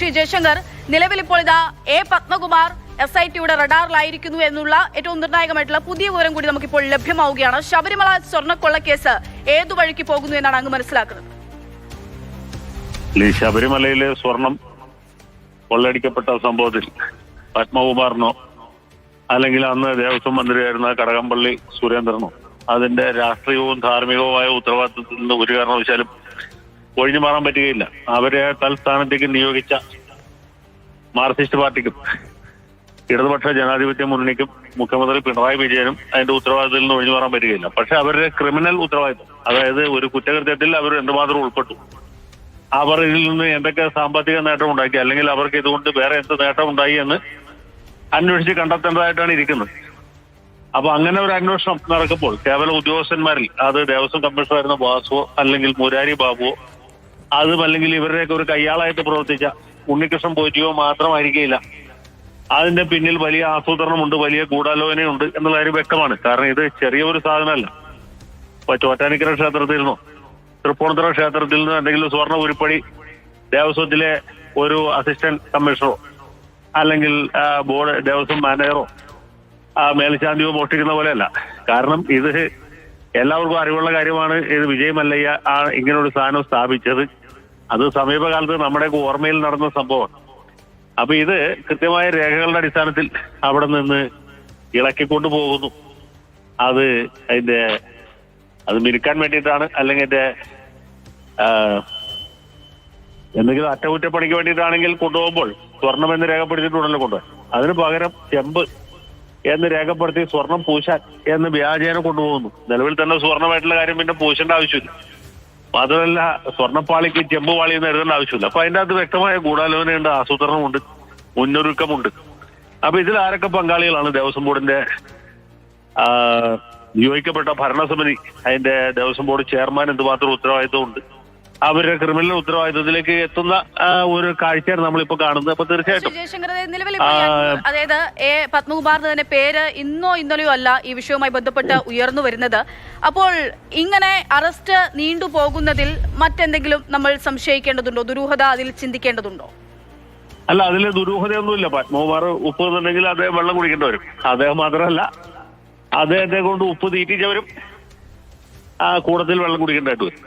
ശ്രീ ജയശങ്കർ നിലവിൽ ഇപ്പോൾ ഇതാ എ പത്മകുമാർ എസ് ഐ ടിയുടെ റഡാറിലായിരിക്കുന്നു എന്നുള്ള ഏറ്റവും നിർണായകമായിട്ടുള്ള പുതിയ വിവരം കൂടി നമുക്കിപ്പോൾ ലഭ്യമാവുകയാണ്. ശബരിമല സ്വർണക്കൊള്ളക്കേസ് ഏതു വഴിക്ക് പോകുന്നു എന്നാണ് അങ്ങ് മനസ്സിലാക്കുന്നത്? ശബരിമലയിലെ സ്വർണം കൊള്ളടിക്കപ്പെട്ട സംഭവത്തിൽ പത്മകുമാറിനോ അല്ലെങ്കിൽ അന്ന് ദേവസ്വം മന്ത്രിയായിരുന്ന കടകംപള്ളി സുരേന്ദ്രനോ അതിന്റെ രാഷ്ട്രീയവും ധാർമ്മികവുമായ ഉത്തരവാദിത്വത്തിൽ നിന്ന് ഒരു കാരണവശാലും ഒഴിഞ്ഞു മാറാൻ പറ്റുകയില്ല. അവരെ തൽസ്ഥാനത്തേക്ക് നിയോഗിച്ച മാർക്സിസ്റ്റ് പാർട്ടിക്കും ഇടതുപക്ഷ ജനാധിപത്യ മുന്നണിക്കും മുഖ്യമന്ത്രി പിണറായി വിജയനും അതിന്റെ ഉത്തരവാദിത്തത്തിൽ നിന്ന് ഒഴിഞ്ഞു മാറാൻ പറ്റുകയില്ല. പക്ഷെ അവരുടെ ക്രിമിനൽ ഉത്തരവാദിത്തം അതായത് ഒരു കുറ്റകൃത്യത്തിൽ അവർ എന്തുമാത്രം ഉൾപ്പെട്ടു. അവർ ഇതിൽ നിന്ന് എന്തൊക്കെ സാമ്പത്തിക നേട്ടം ഉണ്ടാക്കി അല്ലെങ്കിൽ അവർക്ക് ഇതുകൊണ്ട് വേറെ എന്ത് നേട്ടം ഉണ്ടായി എന്ന് അന്വേഷിച്ച് കണ്ടെത്തേണ്ടതായിട്ടാണ് ഇരിക്കുന്നത്. അപ്പൊ അങ്ങനെ ഒരു അന്വേഷണം നടക്കുമ്പോൾ കേവല ഉദ്യോഗസ്ഥന്മാരിൽ അത് ദേവസ്വം കമ്മീഷണറായിരുന്ന വാസുവോ അല്ലെങ്കിൽ മുരാരി ബാബുവോ അതും അല്ലെങ്കിൽ ഇവരുടെയൊക്കെ ഒരു കയ്യാളായിട്ട് പ്രവർത്തിച്ച ഉണ്ണികൃഷ്ണൻ പോറ്റിയോ മാത്രമായിരിക്കില്ല. അതിന്റെ പിന്നിൽ വലിയ ആസൂത്രണമുണ്ട് വലിയ ഗൂഢാലോചനയുണ്ട് എന്നുള്ള കാര്യം വ്യക്തമാണ്. കാരണം ഇത് ചെറിയ ഒരു സാധനമല്ല. ഇപ്പൊ ചോറ്റാനിക്കര ക്ഷേത്രത്തിൽ നിന്നോ തൃപ്പൂണിത്തുറ ക്ഷേത്രത്തിൽ നിന്ന് എന്തെങ്കിലും സ്വർണ ഉരുപ്പടി ദേവസ്വത്തിലെ ഒരു അസിസ്റ്റന്റ് കമ്മീഷണറോ അല്ലെങ്കിൽ ബോർഡ് ദേവസ്വം മാനേജറോ മേൽശാന്തിയോ മോഷ്ടിക്കുന്ന പോലെയല്ല. കാരണം ഇത് എല്ലാവർക്കും അറിവുള്ള കാര്യമാണ്. ഇത് വിജയ് മല്ലയ്യ ആ ഇങ്ങനൊരു സാധനം സ്ഥാപിച്ചത്. അത് സമീപകാലത്ത് നമ്മുടെ ഓർമ്മയിൽ നടന്ന സംഭവമാണ്. അപ്പൊ ഇത് കൃത്യമായ രേഖകളുടെ അടിസ്ഥാനത്തിൽ അവിടെ നിന്ന് ഇളക്കിക്കൊണ്ടു പോകുന്നു. അത് അതിന്റെ അത് മിനുക്കാൻ വേണ്ടിയിട്ടാണ് അല്ലെങ്കിൽ എന്റെ എന്തെങ്കിലും അറ്റകുറ്റപ്പണിക്ക് വേണ്ടിയിട്ടാണെങ്കിൽ കൊണ്ടുപോകുമ്പോൾ സ്വർണം എന്ന് രേഖപ്പെടുത്തിയിട്ടുണ്ടല്ലോ കൊണ്ടുപോകാൻ അതിന് പകരം ചെമ്പ് എന്ന് രേഖപ്പെടുത്തി സ്വർണം പൂശാൻ എന്ന് വ്യാജേന കൊണ്ടുപോകുന്നു. നിലവിൽ തന്നെ സ്വർണമായിട്ടുള്ള കാര്യം പിന്നെ പൂശേണ്ട ആവശ്യമില്ല. മാത്രമല്ല സ്വർണപ്പാളിക്ക് ചെമ്പ് പാളി എന്ന് എഴുതേണ്ട ആവശ്യമില്ല. അപ്പൊ അതിന്റെ അകത്ത് വ്യക്തമായ ഗൂഢാലോചനയുണ്ട് ആസൂത്രണമുണ്ട് മുന്നൊരുക്കമുണ്ട്. അപ്പൊ ഇതിൽ ആരൊക്കെ പങ്കാളികളാണ് ദേവസ്വം ബോർഡിന്റെ നിയോഗിക്കപ്പെട്ട ഭരണസമിതി അതിന്റെ ദേവസ്വം ബോർഡ് ചെയർമാൻ എന്തുമാത്രം ഉത്തരവാദിത്വമുണ്ട്? അവരുടെ ക്രിമിനൽ ഉത്തരവാദിത്വത്തിലേക്ക് എത്തുന്ന ഒരു കാഴ്ചയാണ് നമ്മളിപ്പോ കാണുന്നത്. അപ്പൊ തീർച്ചയായിട്ടും അതായത് എ പത്മകുമാറിന്റെ തന്നെ പേര് ഇന്നോ ഇന്നലെയോ അല്ല ഈ വിഷയവുമായി ബന്ധപ്പെട്ട് ഉയർന്നു വരുന്നത്. അപ്പോൾ ഇങ്ങനെ അറസ്റ്റ് നീണ്ടുപോകുന്നതിൽ മറ്റെന്തെങ്കിലും നമ്മൾ സംശയിക്കേണ്ടതുണ്ടോ? ദുരൂഹത അതിൽ ചിന്തിക്കേണ്ടതുണ്ടോ? അല്ല അതിൽ ദുരൂഹതയൊന്നുമില്ല. പത്മകുമാർ ഉപ്പ് എന്നുണ്ടെങ്കിൽ അദ്ദേഹം വെള്ളം കുടിക്കേണ്ടി വരും. അദ്ദേഹം മാത്രമല്ല അദ്ദേഹത്തെ കൊണ്ട് ഉപ്പ് തീറ്റിച്ചവരും ആ കൂടത്തിൽ വെള്ളം കുടിക്കേണ്ടതായിട്ട് വരും.